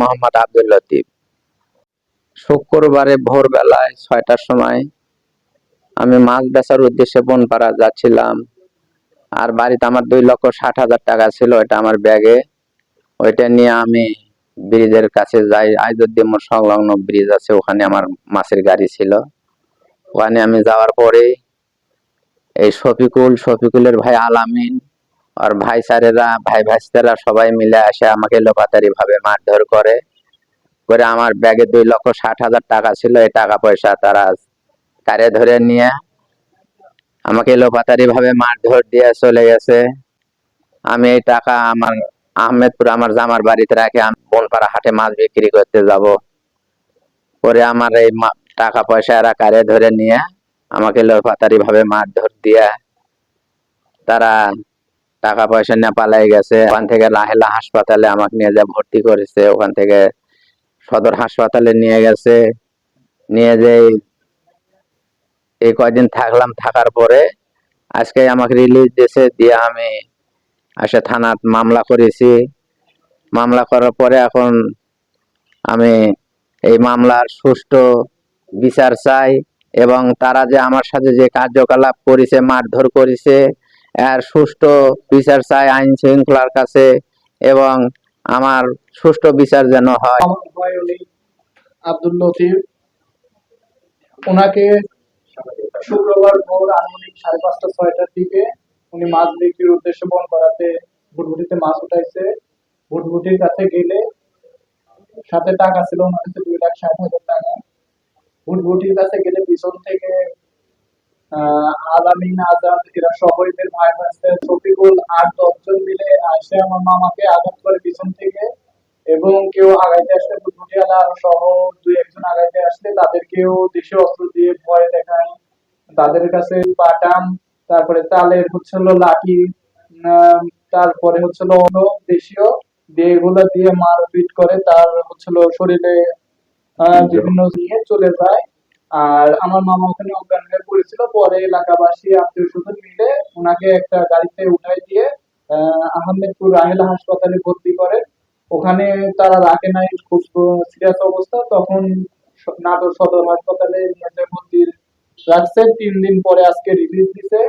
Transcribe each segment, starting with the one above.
মোহাম্মদ আব্দুল লতিফ। শুক্রবারে ভোরবেলায় ছয়টার সময় আমি মাছ বেচার উদ্দেশ্যে বনপাড়া যাচ্ছিলাম। আর বাড়িতে আমার দুই লক্ষ ষাট হাজার টাকা ছিল ওইটা আমার ব্যাগে। ওইটা নিয়ে আমি ব্রিজের কাছে যাই। আইজুদ্দিমোর সংলগ্ন ব্রিজ আছে, ওখানে আমার মাছের গাড়ি ছিল। ওখানে আমি যাওয়ার পরে এই শফিকুল, শফিকুলের ভাই আলামিন আর ভাই স্যারেরা, ভাই ভাইস্তারা সবাই মিলে আসে আমাকে লোপাতারি ভাবে মারধর করে। করে আমার ব্যাগে দুই লক্ষ ষাট হাজার টাকা ছিল, এই টাকা পয়সা তারা কারে ধরে নিয়ে আমাকে লোপাতারি ভাবে মারধর দিয়ে চলে গেছে। আমি এই টাকা আমার আহমেদপুর আমার জামার বাড়িতে রাখে আমি বনপাড়া হাটে মাছ বিক্রি করতে যাব। পরে আমার এই টাকা পয়সা এরা কারে ধরে নিয়ে আমাকে লোপাতারি ভাবে মারধর দিয়ে তারা টাকা পয়সা নিয়ে পালাই গেছে। ওখান থেকে লাহেলা হাসপাতালে আমাকে নিয়ে যা ভর্তি করেছে, ওখান থেকে সদর হাসপাতালে নিয়ে গেছে। নিয়ে যে এই কয়দিন থাকলাম, থাকার পরে আজকে আমাকে রিলিজ দিয়েছে, দিয়ে আমি আসে থানাত মামলা করেছি। মামলা করার পরে এখন আমি এই মামলার সুষ্ঠু বিচার চাই এবং তারা যে আমার সাথে যে কার্যকলাপ করেছে, মারধর করেছে এর সুষ্ঠু বিচার চাই আইন শৃঙ্খলার কাছে এবং আমার সুষ্ঠু বিচার যেন হয়। আব্দুল লতিফ। ওনাকে শুক্রবার ভোর আনুমানিক সাড়ে পাঁচটা, ছয়টার দিকে উনি মাছ বিক্রির উদ্দেশ্যে বন করাতে ভুটভুটিতে মাছ উঠাইছে। ভুটভুটির কাছে গেলে সাথে টাকা ছিল, ওনার কাছে দুই লাখ ষাট হাজার টাকা। ভুটভুটির কাছে গেলে পিছন থেকে আলামিন আজাদ এরা সবাইদের ভাই ভাইস্তে শফিকুল আট দশজন মিলে আসে আমার মামাকে আঘাত করে পিছন থেকে। এবং কেউ আগাইতে আসলে সহ দুই একজন আগাইতে আসলে তাদেরকেও দেশীয় অস্ত্র দিয়ে ভয় দেখায়। তাদের কাছে বাটাম তারপরে তালের হচ্ছে হলো লাঠি তারপরে হচ্ছে হলো অন্য দেশীয় দিয়ে এগুলো দিয়ে মারপিট করে তার হচ্ছে শরীরে বিভিন্ন নিয়ে চলে যায়। আর আমার মামা ওখানে অজ্ঞান হয়ে পড়েছিল পরে এলাকাবাসী আত্মীয় স্বজন মিলে ওনাকে একটা গাড়িতে উঠাই দিয়ে আহ, আহমেদপুর রাহেলা হাসপাতালে ভর্তি করে। ওখানে তারা রাখে নাই খুব সিরিয়াস অবস্থা। তখন নাটোর সদর হাসপাতালে নিয়ে ভর্তি রাখছে। তিন দিন পরে আজকে রিলিজ দিছে।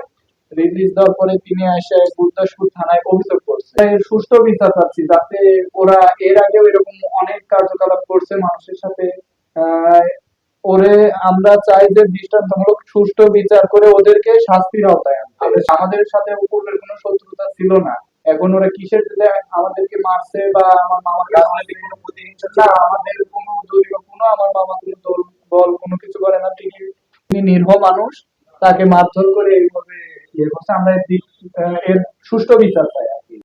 রিলিজ দেওয়ার পরে তিনি এসে গুরদাসপুর থানায় অভিযোগ করছে। সুস্থ বিচার চাচ্ছি যাতে ওরা এর আগেও এরকম অনেক কার্যকলাপ করছে মানুষের সাথে। ওরে আমরা চাই যে দৃষ্টান্তমূলক সুষ্ঠু বিচার করে ওদেরকে শাস্তির আওতায় আনতে। আমাদের- আমাদের সাথে পূর্বের কোনো শত্রুতা ছিল না। এখন ওরা কিসের আমাদেরকে মারছে বা আমার মামাকে আমাদের কোনো প্রতিহিংসা না আমাদের কোনো দলীয় কোনো আমার মামা কোনো দল বল কোনো কিছু করে না। তিনি তিনি নির্ভ মানুষ। তাকে মারধর করে এইভাবে ইয়ে করছে। আমরা এর সুষ্ঠু বিচার চাই।